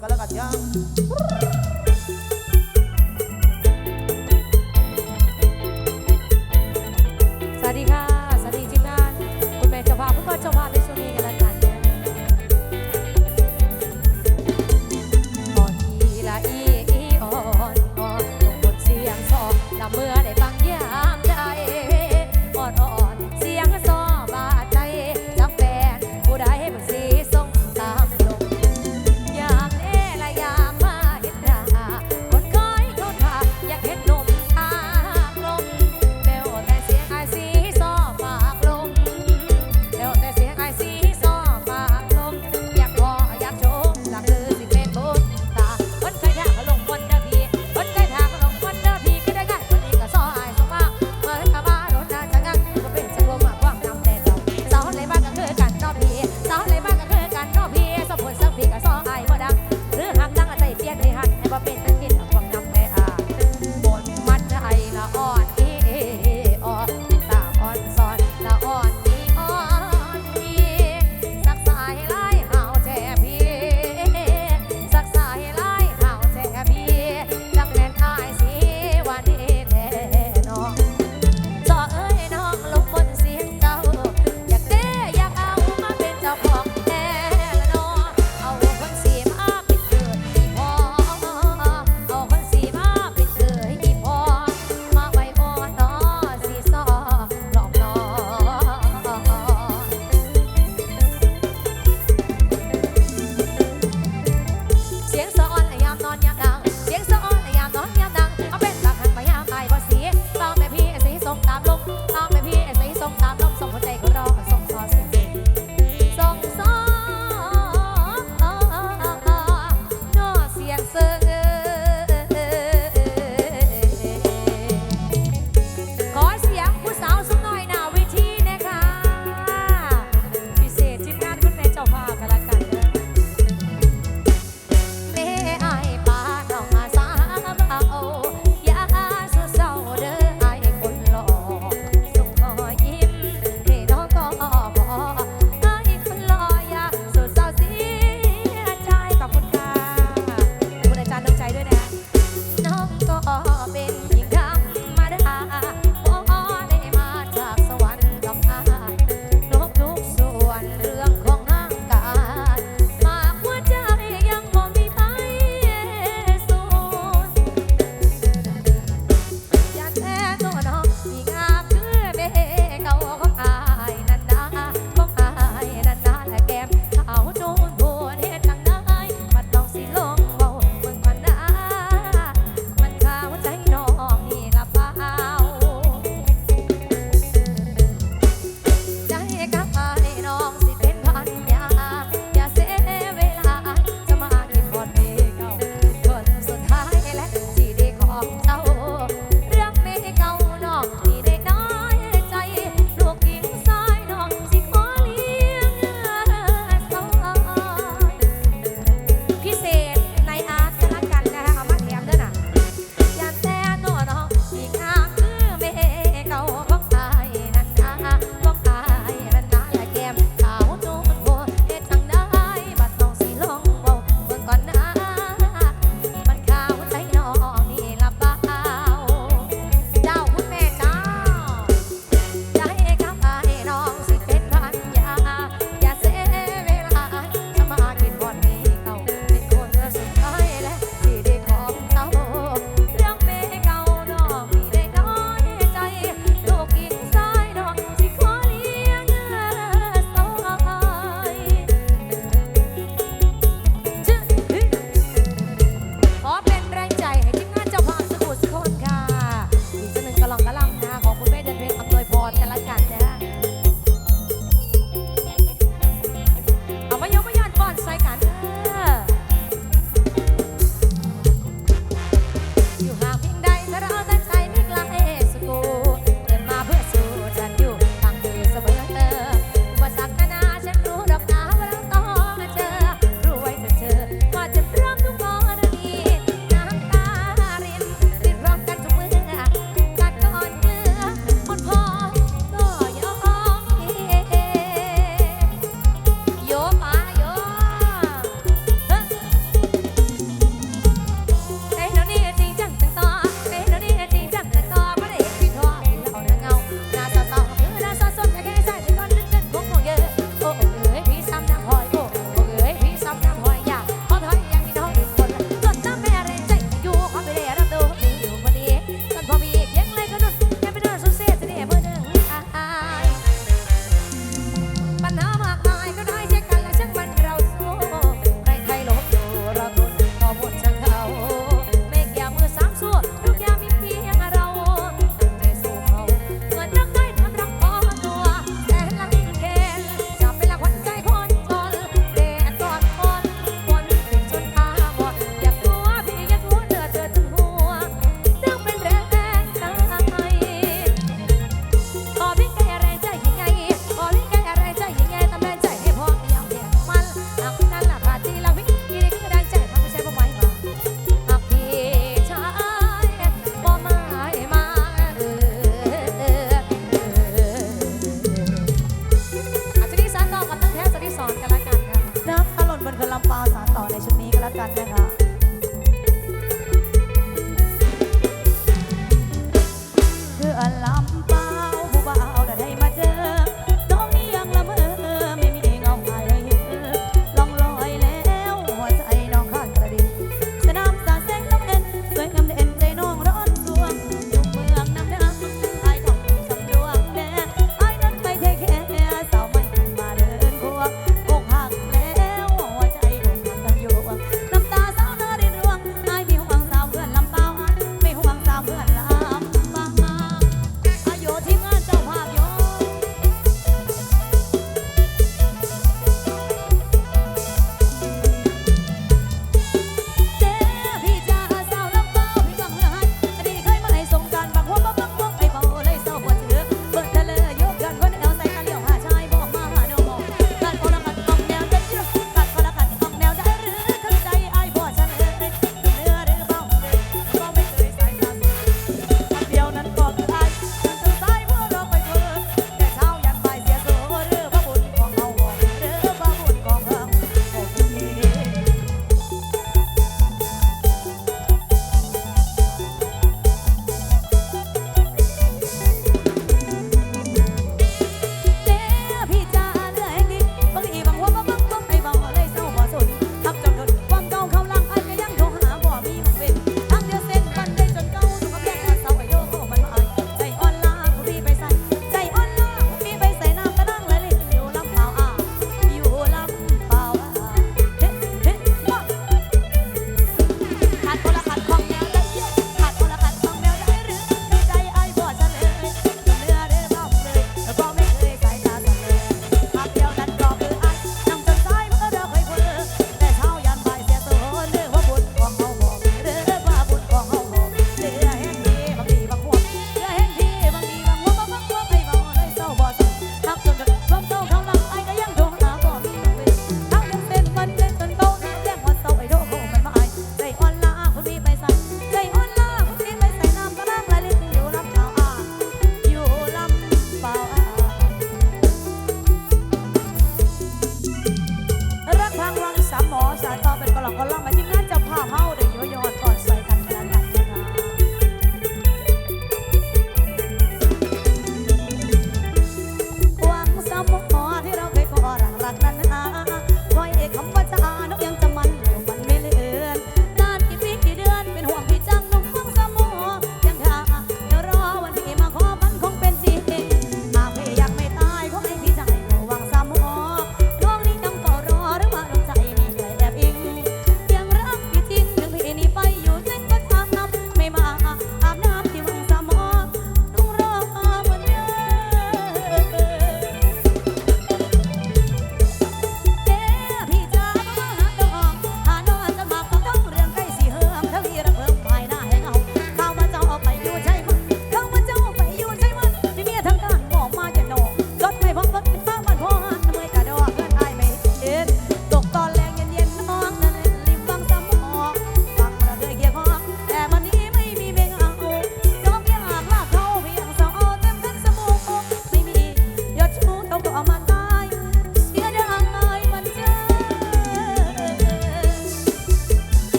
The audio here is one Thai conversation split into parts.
ก็แ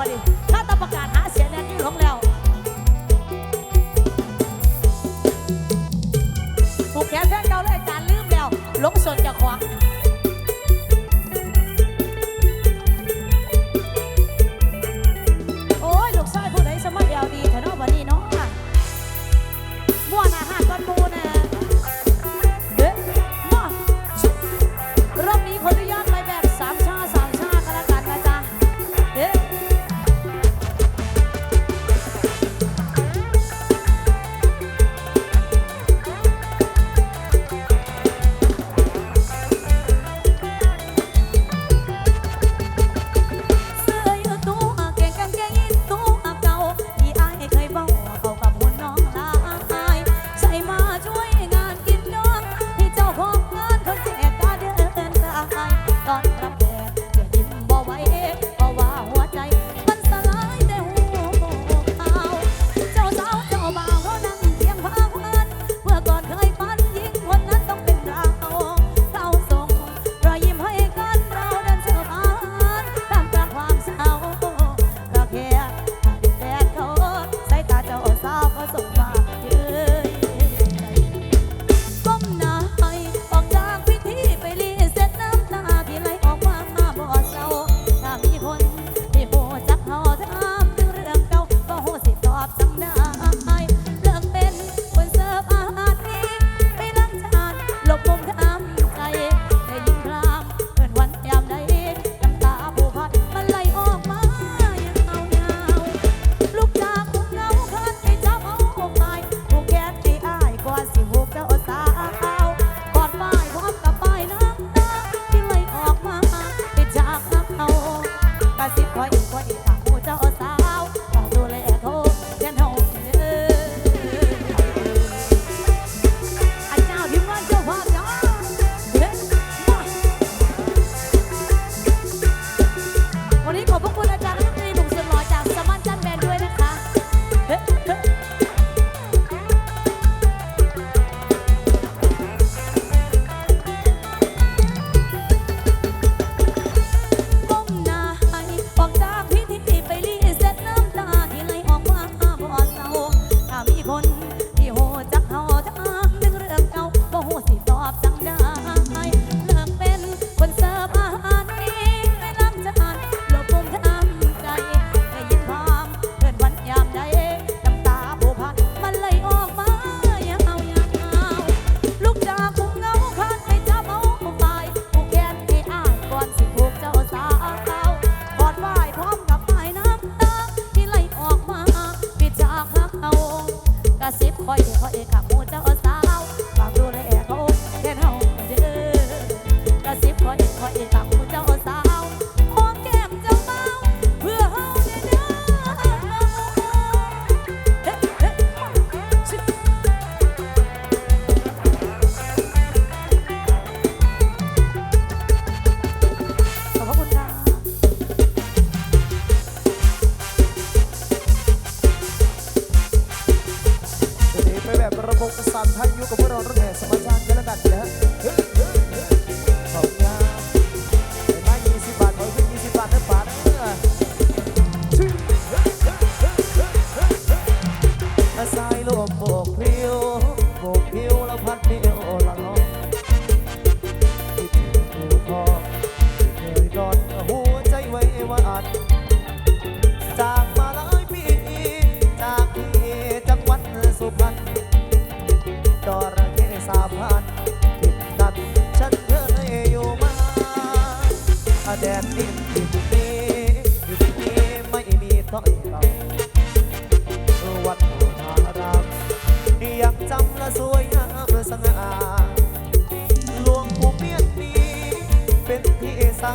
everybody.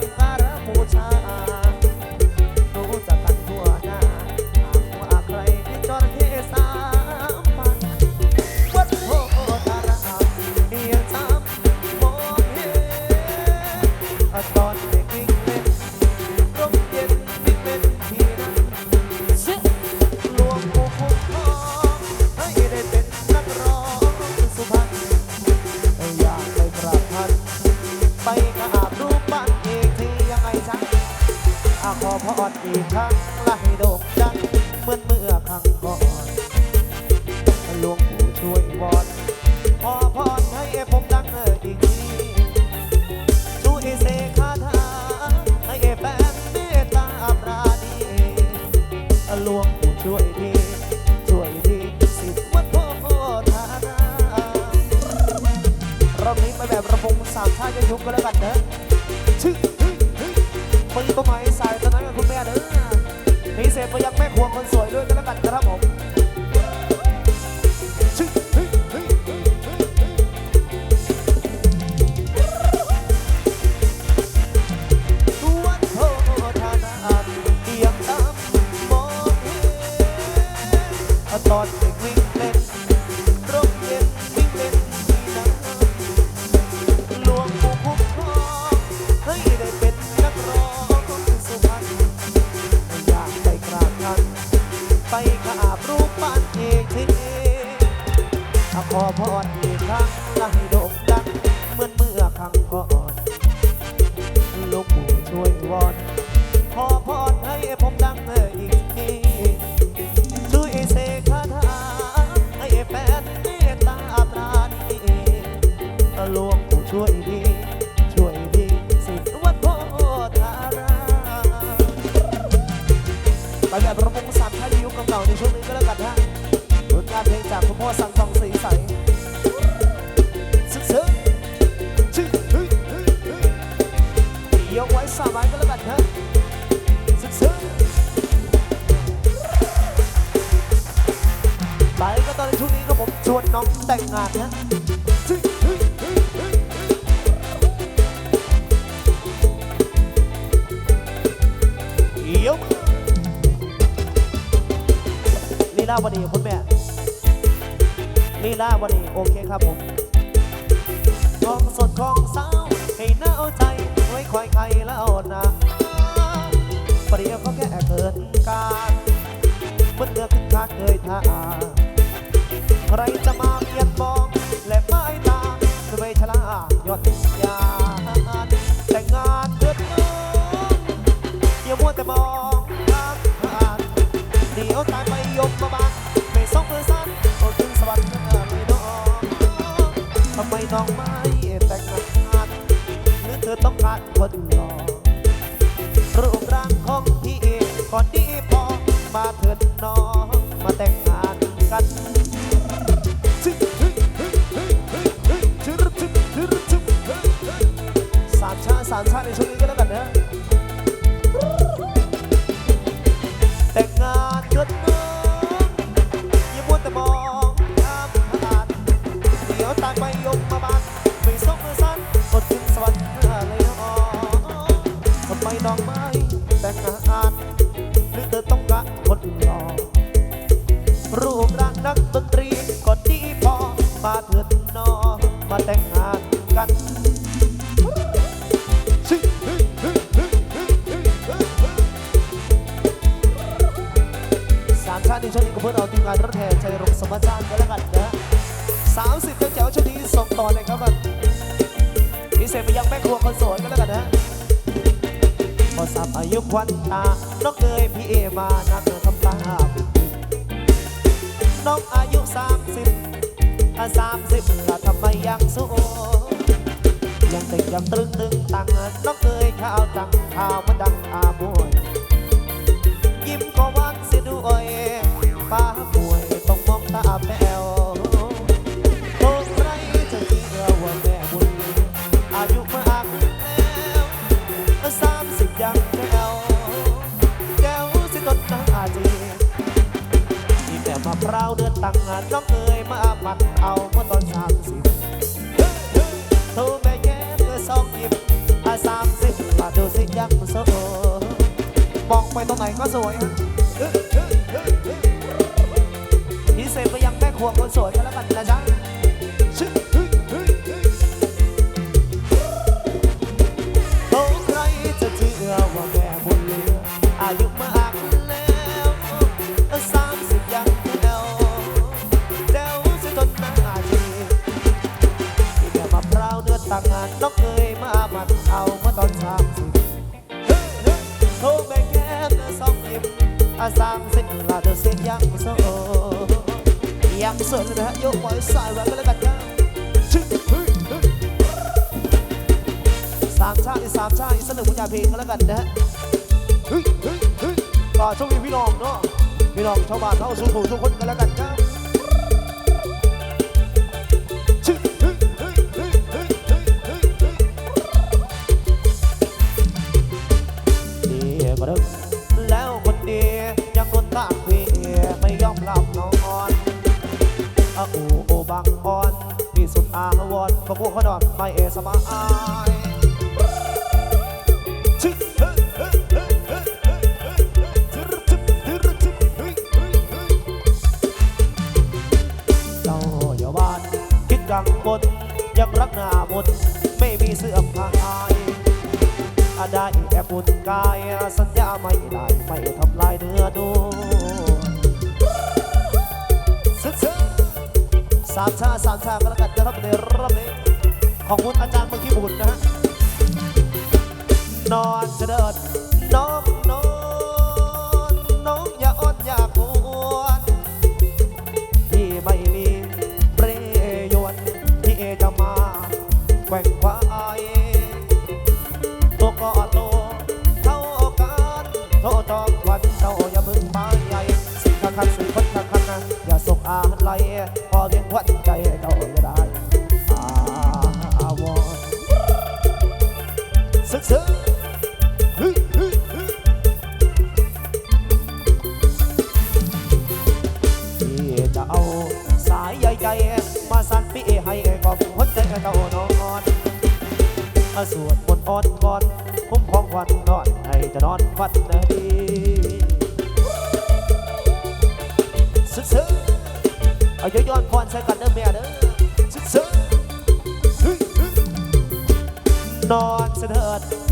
ที่สั ลีลาวดีโอเคครับผมของสดของสาวให้หน้าเอาใจไว้คอยใครแล้วนะประเดี๋ยวก็แค่เกิดการเมื่อเลือกขึ้นคาเคยท่า งานรถแห่ใจรงสมจารกันแล้วกันนะสามสิบเจ้าช่วงนี้ส่งต่อเลยครับแบบพิเศษไปยังแม่ครัวคนสวยกันแล้วกันนะพอสับอายุควันตา น้องเกยพี่เอมานักเดินทำตาน้องอายุสามสิบสามสิบละทำไมยังโสดยังติดยังตรึงตึงตังน้องเกยข้าวตังข้าวมันดังอาบวยยิ้มก็หวา พร้าวเดือนตังงานน้องเอ๋ยมาปัดเอาเมื่อตอนสามสิบโทรแม่แย้มเมื่อสองยิ้มอาสามสิบมาดูสิยังโซ่มองไปตรงไหนก็สวยฮะพิเศษก็ยังแม่ครัวคนสวยกันแล้วกันนะจ๊ะ ยังโซเลยนะฮะยกไว้สายไว้ก็แล้วกันนะชึเฮ้ยเฮ้ยสามชาติสามชาติสนุกผลงาเพลงก็แล้วกันนะฮะเฮ้ยเฮ้ยเฮ้ยก็ชคดีพี่น้องเนาะพี่น้องชาวบ้านเขาสู้ผู้สู้คนกันแล้วกันครับาวรณ์ก็พวกเขานอนไม่เอสบายชึเฮ้ยเฮ้ยเฮ้ยเฮ้ยเฮ้ยเฮ้ยเฮ้ยชึรึชึชึรึชึเจ้าอย่าหวานคิดกังวลยังรักหน้ามนต์ไม่มีเสื่อมคลายอาได้แค่ปุ่นกายสัญญาไม่ สามชาสามชาก็แล้วกันนะครับในรอบนี้ขอบคุณอาจารย์เมื่อกี้บุญนะฮะนอนเดินน้อง มาสวดมนต์อ้อนก่อนคุ้มครองวันนอนให้จะนอนฝันดีซึเอาย้อนพรใส่กันเด้อแม่เด้อซึ้งๆเฮ้ยเฮ้ยนอนเสดน้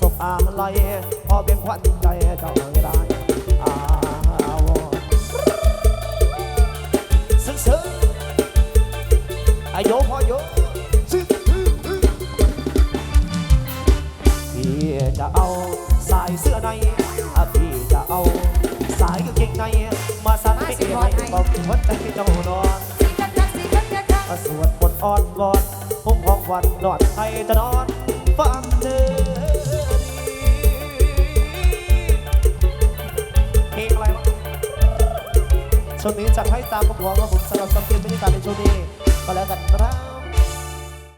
สบอะไรพอเพียงควันใจเจ้าได้ อาวรซึ้งซึ้งอายุพอโยซึ้งพี่จะเอาสายเสื้อในพี่จะเอาสายกางเกงใน มาสั่นไม่ให้บอกคนใจเจ้านอนสิกักกักสิกักกักกักมาสวดบทอ่อนวอนพุ่มของวันนอนให้จะนอนฟังเธอ ช่วงนี้จะให้ตามกับหัว่าผมสำหรับสังเกตบรรยากาศในช่วงนี้ก็แล้วกันครับ